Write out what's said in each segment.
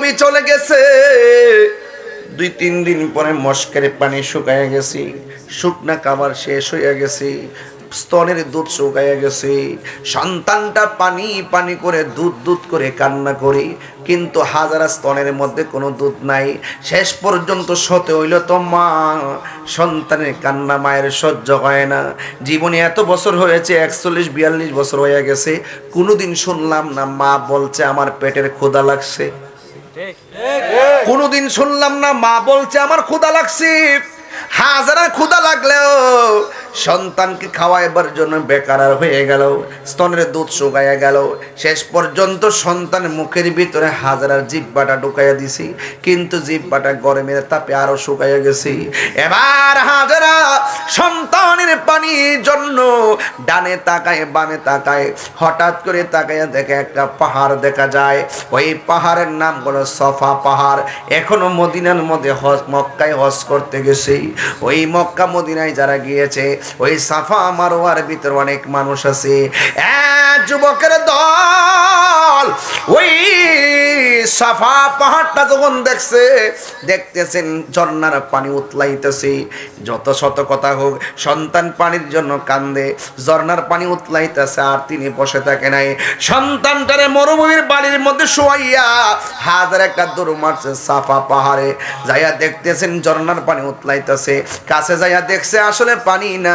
নবী চলে গেছে। দুই, তিন দিন পরে মস্কের পানি শুকায় গেছি। শুকনা খাবার শেষ হয়ে গেছি। স্তনের দুধ শুকাইয়া গেছে। সন্তানটা পানি পানি করে, দুধ দুধ করে কান্না করি। কিন্তু হাজারা স্তনের মধ্যে কোনো দুধ নাই। শেষ পর্যন্ত সতে হইল, তো মা, সন্তানের কান্না মায়ের সহ্য হয় না। জীবনে এত বছর হয়েছে, একচল্লিশ, বিয়াল্লিশ বছর হয়ে গেছে। কোনোদিন শুনলাম না, মা বলছে, আমার পেটের ক্ষুধা লাগছে। কোনোদিন শুনলাম না মা বলছে আমার ক্ষুদা লাগছে। হাজারা ক্ষুদা লাগলেও সন্তানকে খাওয়াইবার জন্য বেকার আর হয়ে গেল, স্তনের দুধ শুকাইয়া গেল। শেষ পর্যন্ত সন্তান মুখের ভিতরে হাজারার জিব্বাটা ঢুকাইয়া দিছি, কিন্তু জিব্বাটা গরমের তাপে আরও শুকাইয়া গেছি। এবার হাজারা সন্তানের পানির জন্য ডানে তাকায়, বামে তাকায়, হঠাৎ করে তাকায় দেখে একটা পাহাড় দেখা যায়। ওই পাহাড়ের নাম হলো সফা পাহাড়। এখনও মদিনার মধ্যে হজ, মক্কায় হজ করতে গেছি। ওই মক্কা মদিনায় যারা গিয়েছে ওই সাফা মারোয়ার ভিতর অনেক মানুষ আছে। যুবকের দল ওই সাফা পাহাড়টা যখন দেখছে, দেখতেছেন ঝর্ণার পানি উতলাইতেছে। যত শত কথা হোক, সন্তান পানির জন্য কান্দে, ঝর্ণার পানি উতলাইতেছে আর তিনি বসে থাকে নাই। সন্তানটারে মরুভূমির বাড়ির মধ্যে শোয়াইয়া হাজার একটা দৌড় মারছে সাফা পাহাড়ে। যাইয়া দেখতেছেন ঝর্ণার পানি উতলাইতেছে। কাছে যাইয়া দেখছে আসলে পানি না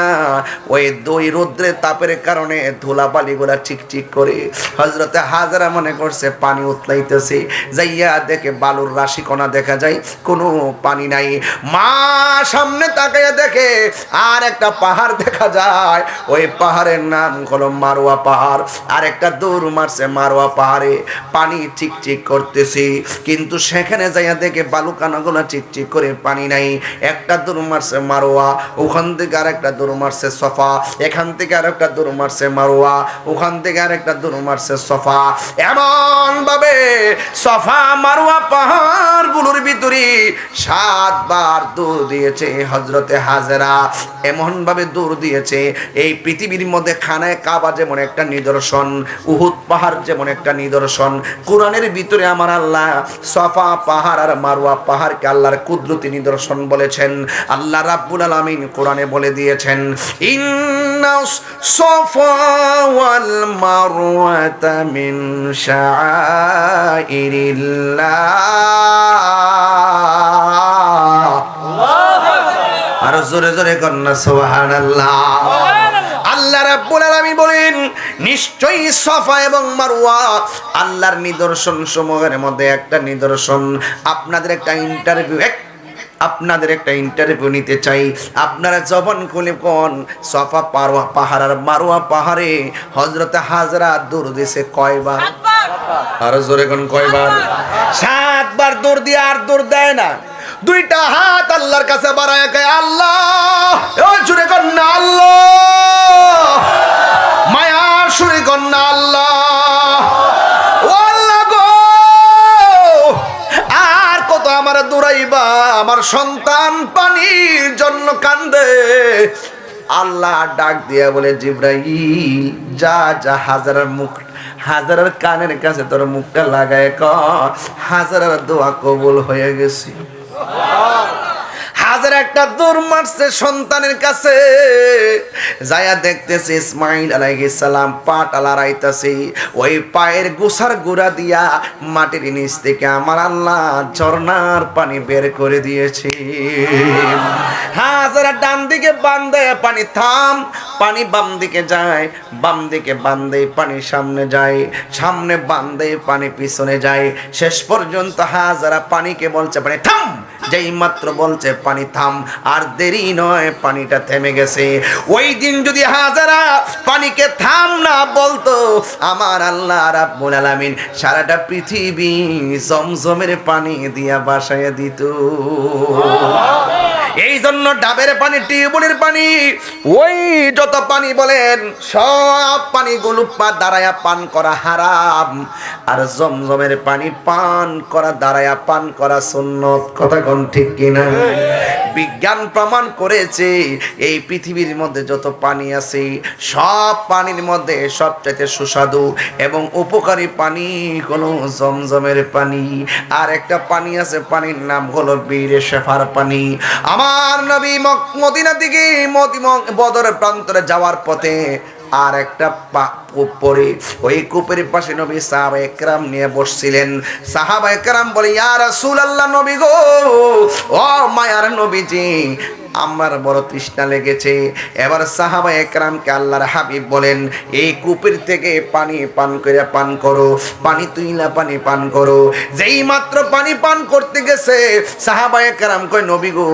ওই দই রৌদ্রের তাপের কারণে ধুলা বালিগুলা চিকচিক করে হজরতে হাজারা মনে করছে, পানি উতলাইতেছে। যাইয়া দেখে বালুর রাশি কণা দেখা যায়, কোনো পানি নাই। মা সামনে তাকাইয়া দেখে আর একটা পাহাড় দেখা যায়। ওই পাহাড়ের নাম হলো মারোয়া পাহাড়। আর একটা দৌড় মারছে মারোয়া পাহাড়ে। পানি চিকচিক করতেছে। কিন্তু সেখানে যাইয়া দেখে বালুকানাগুলো চিকচিক করে পানি নাই। একটা দৌড় মারছে মারোয়া। ওখান থেকে আর একটা দৌড় মারছে সফা। এখান থেকে আর একটা দৌড় মারছে মারোয়া। ওখান থেকে আর একটা দৌড় মারছে সফা। এমন ভাবে সফা মারোয়া পাহাড়গুলোর ভিতরে সাতবার দৌড় দিয়েছে হজরতে হাজেরা। এমন ভাবে দৌড় দিয়েছে। এই পৃথিবীর মধ্যে খানায় কাবা যেমন একটা নিদর্শন, উহুদ পাহাড় যেমন একটা নিদর্শন। কোরআনের ভিতরে আমার আল্লাহ সফা পাহাড় আর মারোয়া পাহাড়কে আল্লাহর কুদরতি নিদর্শন বলেছেন। আল্লাহ রাব্বুল আলামিন কোরআনে বলে দিয়েছেন ইন্না সফা ওয়াল মারওয়াতা মিন শাআইরিল্লাহ আর জোরে জোরে কন্যা, সুবহানাল্লাহ। আল্লাহ রাব্বুল আলামিন বলেন, নিশ্চয়ই সফা এবং মারওয়া আল্লাহর নিদর্শন সমূহের মধ্যে একটা নিদর্শন, আপনাদের একটা ইন্টারভিউ আপনাদের একটা ইন্টারভিউ নিতে চাই। আপনারা জবন খুলে কোন সফা পারোয়া পাহাড় আর মারোয়া পাহাড়ে হজরত হাজরা দূর দেশে কয়বার? আরও জোরে কোন কয়বার? সাতবার। দূর দিয়ে আর দূর দেয় না। দুইটা হাত আল্লাহর কাছে বাড়ায় আল্লাহ জোরে কোন আল্লাহ। আমার সন্তান পানির জন্য কান্দে। আল্লাহ ডাক দিয়া বলে, জিব্রাইল, যা যা, হাজারের মুখ, হাজারের কানের কাছে তোর মুখটা লাগায় ক হাজারের দোয়া কবুল হয়ে গেছি। হাজার একটা দূর মারছে সন্তানের কাছে। যায়া দেখতেছে ইসমাইল আলাইহিস সালাম পাটা টালারাইতাছে ওই পায়ের গোসার গুড়া দিয়া মাটির নিচ থেকে আমার আল্লাহ ঝর্ণার পানি বের করে দিয়েছে। হাজার ডান দিকে বান্ধে পানি থাম পানি বাম দিকে যায়, বাম দিকে বান্ধে পানি সামনে যায়, সামনে বান্ধে পানি পিছনে যায়। শেষ পর্যন্ত হাজারা পানিকে বলছে, পানি থাম! যেই মাত্র বলছে, পানি থাম! আর দেরি নয়, পানিটা থেমে গেছে। ওই দিন যদি হাজারা পানিকে থাম না বলতো, আমার আল্লাহ রাব্বুল আলামিন সারাটা পৃথিবী জমজমের পানি দিয়া বাসায় দিত। ডাবের পানি টিউবওয়েলের পানি, ওই যত পানি বলেন, সব পানি গুলুপা দাঁড়ায়া পান করা হারাম। আর জমজমের পানি পান করা, দাঁড়ায়া পান করা সুন্নত। কথা কোন ঠিক কিনা? বিজ্ঞান প্রমাণ করেছে, এই পৃথিবীর মধ্যে যত পানি আছে, সব পানির মধ্যে সবচাইতে সুস্বাদু এবং উপকারী পানি কোনো জমজমের পানি আর একটা পানি আছে পানির নাম হলো বীরে শেফার পানি আমার নবী মদিনা দিকে মদিম ম- বদর প্রান্তরে যাওয়ার পথে আর একটা কূপ ওই কূপের পাশে নবী সাহাবা একরাম নিয়ে বসছিলেন। সাহাবা একরাম বলে, ইয়া রাসূলুল্লাহ নবী গো, ও মায়ার নবীজি আমার বড় তৃষ্ণা লেগেছে। এবার সাহাবা একরামকে আল্লাহর হাবিব বলেন, এই কূপের থেকে পানি পান করে পান করো, পানি তুইলা পানি পান করো। যেই মাত্র পানি পান করতে গেছে, সাহাবা একরাম কয়, নবী গো,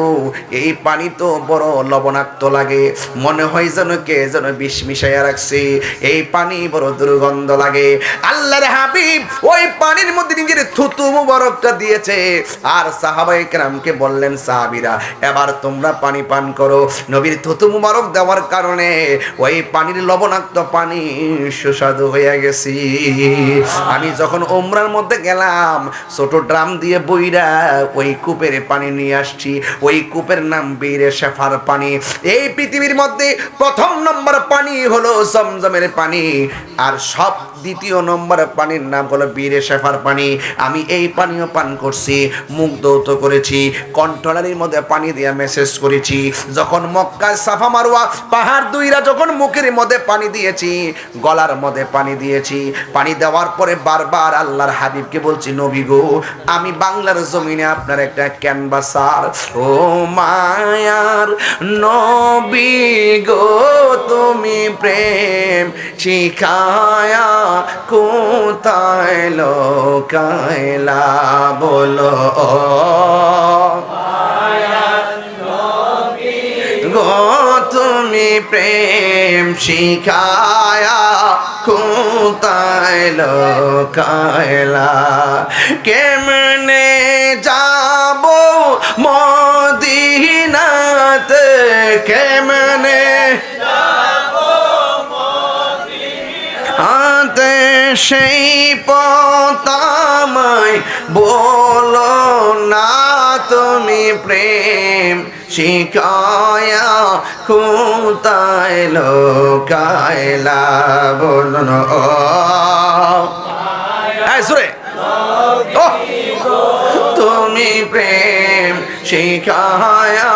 এই পানি তো বড় লবণাক্ত লাগে। মনে হয় যেন কে যেন বিষ মিশাইয়া রাখছে। এই পানি বড় দুর্গন্ধ লাগে। আল্লাহর হাবিব ওই পানির মধ্যে নিজের থুতু মুবারকটা দিয়েছে। আর সাহাবা একরামকে বললেন, সাহাবিরা, এবার তোমরা পানি পান করো। নবীর থুতু মুবারক দেওয়ার কারণে ওই পানির লবণাক্ত পানি সুস্বাদু হয়ে গেছি। আমি যখন ওমরার মধ্যে গেলাম, ছোট ড্রাম দিয়ে বইরা ওই কূপের পানি নিয়ে আসছি। ওই কূপের নাম বীরে শেফার পানি। এই পৃথিবীর মধ্যে প্রথম নম্বর পানি হলো জমজমের পানি। আর সব দ্বিতীয় নম্বর পানির নাম হলো বীরে শেফার পানি। আমি এই পানীয় পান করছি, মুখ দৌত করেছি, কন্ট্রোলারের মধ্যে পানি দিয়ে মেসেজ করেছি। যখন মক্কায় সাফা মারুয়া, পাহাড় দুইরা যখন মুখের মধ্যে পানি দিয়েছি, গলার মধ্যে পানি দিয়েছি, পানি দেওয়ার পরে বারবার আল্লাহর হাবিবকে বলছি, নবী গো, আমি বাংলার জমিনে আপনার একটা ক্যানভাসার। ও মায়ার নবী গো, তুমি প্রেম শিখায়া কোথায় লোকাইলা বলো। গো তুমি প্রেম শিখায়া কোথায় লোকাইলা। কেমনে যাব মদিনাতে? কেমনে সেই পতামাই বলো না, তুমি প্রেম শিকায়া কোথায় লোকাইলা বলুন তুমি প্রেম শিখায়া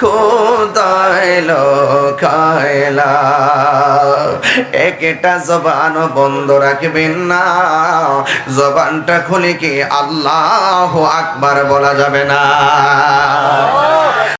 খোদায় লোকাইলা একটা জবান বন্ধ রাখবেন না। জবানটা খুলে কি আল্লাহ আকবার বলা যাবে না?